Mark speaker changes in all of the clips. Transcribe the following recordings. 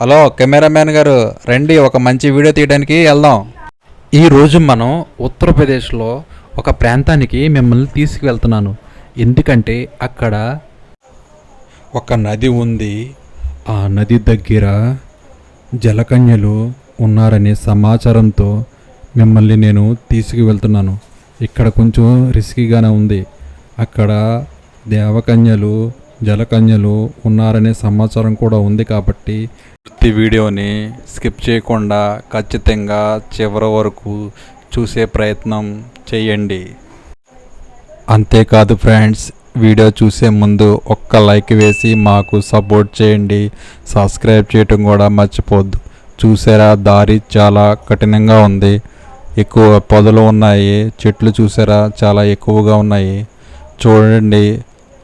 Speaker 1: Hello cameraman గారు రండి ఒక మంచి వీడియో తీయడానికి వెళ్దాం. ఈరోజు మనం ఉత్తరప్రదేశ్లో ఒక ప్రాంతానికి మిమ్మల్ని తీసుకువెళ్తున్నాను. ఎందుకంటే అక్కడ ఒక నది ఉంది. ఆ నది దగ్గర జలకన్యలు ఉన్నారనే సమాచారంతో మిమ్మల్ని నేను తీసుకువెళ్తున్నాను. ఇక్కడ కొంచెం రిస్కీగానే ఉంది. అక్కడ దేవకన్యలు జలకన్యలు ఉన్నారనే సమాచారం కూడా ఉంది కాబట్టి ప్రతి వీడియోని స్కిప్ చేయకుండా ఖచ్చితంగా చివరి వరకు చూసే ప్రయత్నం చేయండి. అంతేకాదు ఫ్రెండ్స్ వీడియో చూసే ముందు ఒక్క లైక్ వేసి మాకు సపోర్ట్ చేయండి. సబ్స్క్రైబ్ చేయటం కూడా మర్చిపోద్దు. చూసారా దారి చాలా కఠినంగా ఉంది. ఎక్కువ పొదలు ఉన్నాయి చెట్లు చూసారా చాలా ఎక్కువగా ఉన్నాయి. చూడండి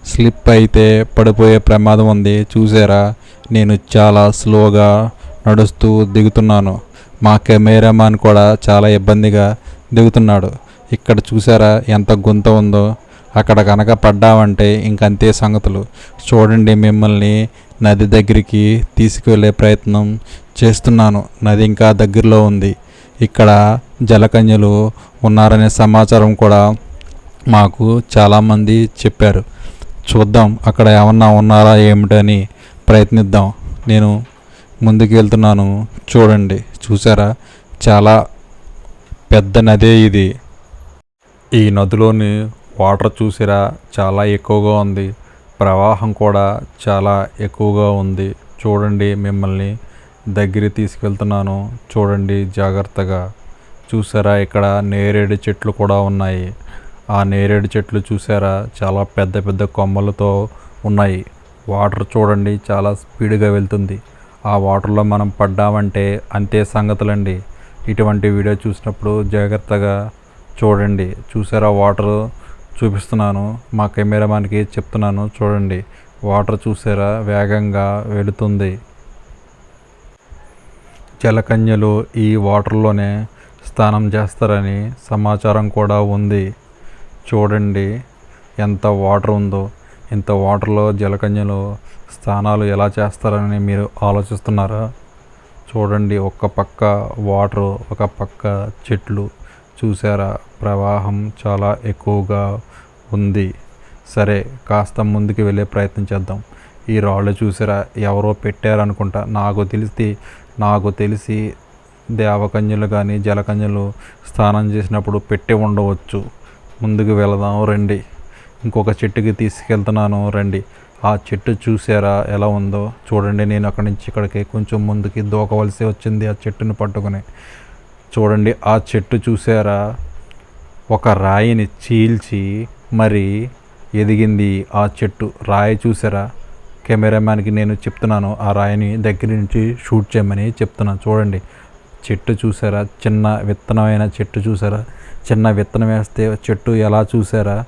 Speaker 1: స్లిప్ అయితే పడిపోయే ప్రమాదం ఉంది. చూసారా? నేను చాలా స్లోగా నడుస్తూ దిగుతున్నాను. మా కెమెరామాన్ కూడా చాలా ఇబ్బందిగా దిగుతున్నాడు. ఇక్కడ చూసారా ఎంత గుంత ఉందో? అక్కడ కనుక పడ్డామంటే ఇంకంతే సంగతులు. చూడండి మిమ్మల్ని నది దగ్గరికి తీసుకువెళ్ళే ప్రయత్నం చేస్తున్నాను. నది ఇంకా దగ్గరలో ఉంది. ఇక్కడ జలకన్యలు ఉన్నారనే సమాచారం కూడా మాకు చాలామంది చెప్పారు. చూద్దాం అక్కడ ఏమన్నా ఉన్నారా ఏమిటని ప్రయత్నిద్దాం. నేను ముందుకు వెళ్తున్నాను. చూడండి. చూసారా చాలా పెద్ద నదే ఇది. ఈ నదిలోని వాటర్ చూసిరా? చాలా ఎక్కువగా ఉంది. ప్రవాహం కూడా చాలా ఎక్కువగా ఉంది. చూడండి మిమ్మల్ని దగ్గర తీసుకెళ్తున్నాను. చూడండి జాగ్రత్తగా. చూసారా ఇక్కడ నేరేడు చెట్లు కూడా ఉన్నాయి. ఆ నేరేడు చెట్లు చూసారా? చాలా పెద్ద పెద్ద కొమ్మలతో ఉన్నాయి. వాటర్ చూడండి చాలా స్పీడ్గా వెళ్తుంది. ఆ వాటర్లో మనం పడ్డామంటే అంతే సంగతులండి. ఇటువంటి వీడియో చూసినప్పుడు జాగ్రత్తగా చూడండి. చూసారా? వాటర్ చూపిస్తున్నాను. మా కెమెరామాన్కి చెప్తున్నాను చూడండి. వాటర్ చూసారా? వేగంగా వెళుతుంది. జలకన్యలు ఈ వాటర్లోనే స్నానం చేస్తారని సమాచారం కూడా ఉంది. చూడండి ఎంత వాటర్ ఉందో ఇంత వాటర్లో జలకన్యలు స్నానాలు ఎలా చేస్తారని మీరు ఆలోచిస్తున్నారా? చూడండి ఒక పక్క వాటర్ ఒక పక్క చెట్లు. చూసారా ప్రవాహం చాలా ఎక్కువగా ఉంది. సరే కాస్త ముందుకు వెళ్ళే ప్రయత్నం చేద్దాం. ఈ రాళ్ళు చూసారా ఎవరో పెట్టారనుకుంటా. నాకు తెలిసి నాకు తెలిసి దేవకన్యలు కానీ జలకన్యలు స్నానం చేసినప్పుడు పెట్టి ఉండవచ్చు. ముందుకు వెళదాం రండి. ఇంకొక చెట్టుకి తీసుకెళ్తున్నాను రండి. ఆ చెట్టు చూసారా ఎలా ఉందో? చూడండి నేను అక్కడి నుంచి ఇక్కడికి కొంచెం ముందుకి దూకవలసి వచ్చింది ఆ చెట్టుని పట్టుకుని. చూడండి ఆ చెట్టు చూసారా? ఒక రాయిని చీల్చి మరి ఎదిగింది ఆ చెట్టు. రాయి చూసారా? కెమెరామ్యాన్కి నేను చెప్తున్నాను ఆ రాయిని దగ్గర నుంచి షూట్ చేయమని చెప్తున్నాను. చూడండి చెట్టు చూసారా? చిన్న విత్తనమైన చెట్టు చూసారా? చిన్న విత్తనం వేస్తే చెట్టు ఎలా చూసారా?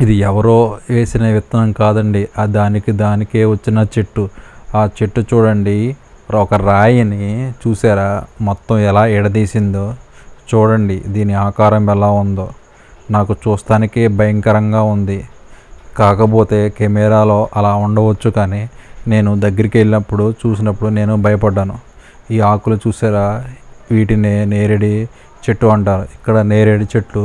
Speaker 1: ఇది ఎవరో వేసిన విత్తనం కాదండి. ఆ దానికి దానికే వచ్చిన చెట్టు. ఆ చెట్టు చూడండి. ఒక రాయిని చూసారా? మొత్తం ఎలా ఎడదీసిందో చూడండి. దీని ఆకారం ఎలా ఉందో. నాకు చూస్తానికే భయంకరంగా ఉంది. కాకపోతే కెమెరాలో అలా ఉండవచ్చు కానీ నేను దగ్గరికి వెళ్ళినప్పుడు చూసినప్పుడు నేను భయపడ్డాను. ఈ ఆకులు చూసారా? వీటిని నేరేడి చెట్టు అంటారు. ఇక్కడ నేరేడు చెట్లు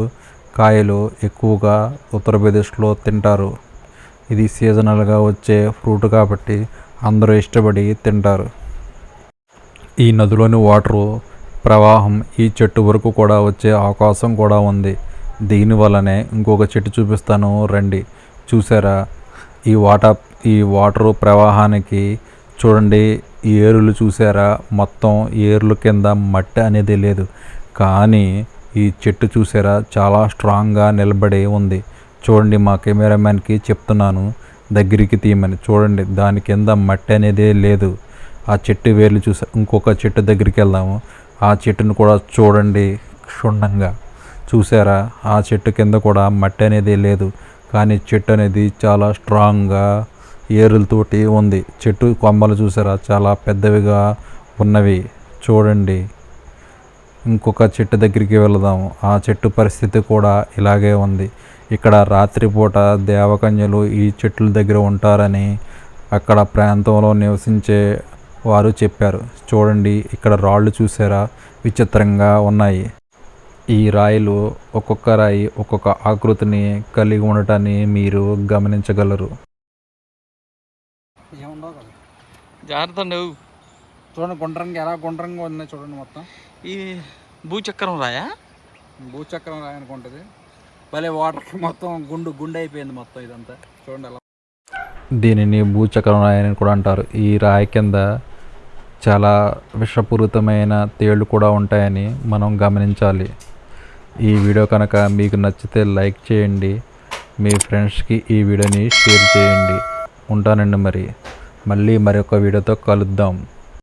Speaker 1: కాయలు ఎక్కువగా ఉత్తరప్రదేశ్లో తింటారు. ఇది సీజనల్గా వచ్చే ఫ్రూట్ కాబట్టి అందరూ ఇష్టపడి తింటారు. ఈ నదిలోని వాటరు ప్రవాహం ఈ చెట్టు వరకు కూడా వచ్చే అవకాశం కూడా ఉంది. దీనివల్లనే ఇంకొక చెట్టు చూపిస్తాను రండి. చూసారా? ఈ వాటర్ ఈ వాటరు ప్రవాహానికి చూడండి ఈ ఏరులు చూసారా? మొత్తం ఏరుల కింద మట్టి అనేది లేదు. కానీ ఈ చెట్టు చూసారా? చాలా స్ట్రాంగ్గా నిలబడి ఉంది. చూడండి మా కెమెరామ్యాన్కి చెప్తున్నాను. దగ్గరికి తీయమని. చూడండి దాని కింద మట్టి అనేది లేదు. ఆ చెట్టు వేర్లు చూసా. ఇంకొక చెట్టు దగ్గరికి వెళ్దాము. ఆ చెట్టును కూడా చూడండి క్షుణ్ణంగా. చూసారా? ఆ చెట్టు కింద కూడా మట్టి అనేది లేదు. కానీ చెట్టు అనేది చాలా స్ట్రాంగ్గా ఏరులతోటి ఉంది. చెట్టు కొమ్మలు చూసారా? చాలా పెద్దవిగా ఉన్నవి. చూడండి. ఇంకొక చెట్టు దగ్గరికి వెళదాము. ఆ చెట్టు పరిస్థితి కూడా ఇలాగే ఉంది. ఇక్కడ రాత్రిపూట దేవకన్యలు ఈ చెట్ల దగ్గర ఉంటారని అక్కడ ప్రాంతంలో నివసించే వారు చెప్పారు. చూడండి ఇక్కడ రాళ్ళు చూసారా? విచిత్రంగా ఉన్నాయి. ఈ రాయిలు ఒక్కొక్క రాయి ఒక్కొక్క ఆకృతిని కలిగి ఉండటాన్ని మీరు గమనించగలరు.
Speaker 2: జాగ్రత్త
Speaker 3: చూడండి గుండ్రంగా ఎలా గుండ్రంగా ఉంది చూడండి మొత్తం.
Speaker 2: ఈ భూచక్రం రాయా?
Speaker 3: భూచక్రం రాయి అనుకుంటుంది భలే వాటర్కి మొత్తం గుండు గుండె అయిపోయింది మొత్తం ఇదంతా. చూడండి ఎలా
Speaker 1: దీనిని భూచక్రం రాయి అని కూడా అంటారు. ఈ రాయి కింద చాలా విషపూరితమైన తేళ్ళు కూడా ఉంటాయని మనం గమనించాలి. ఈ వీడియో కనుక మీకు నచ్చితే లైక్ చేయండి. మీ ఫ్రెండ్స్కి ఈ వీడియోని షేర్ చేయండి. ఉంటానండి మరి. మళ్ళీ మరొక వీడియోతో కలుద్దాం.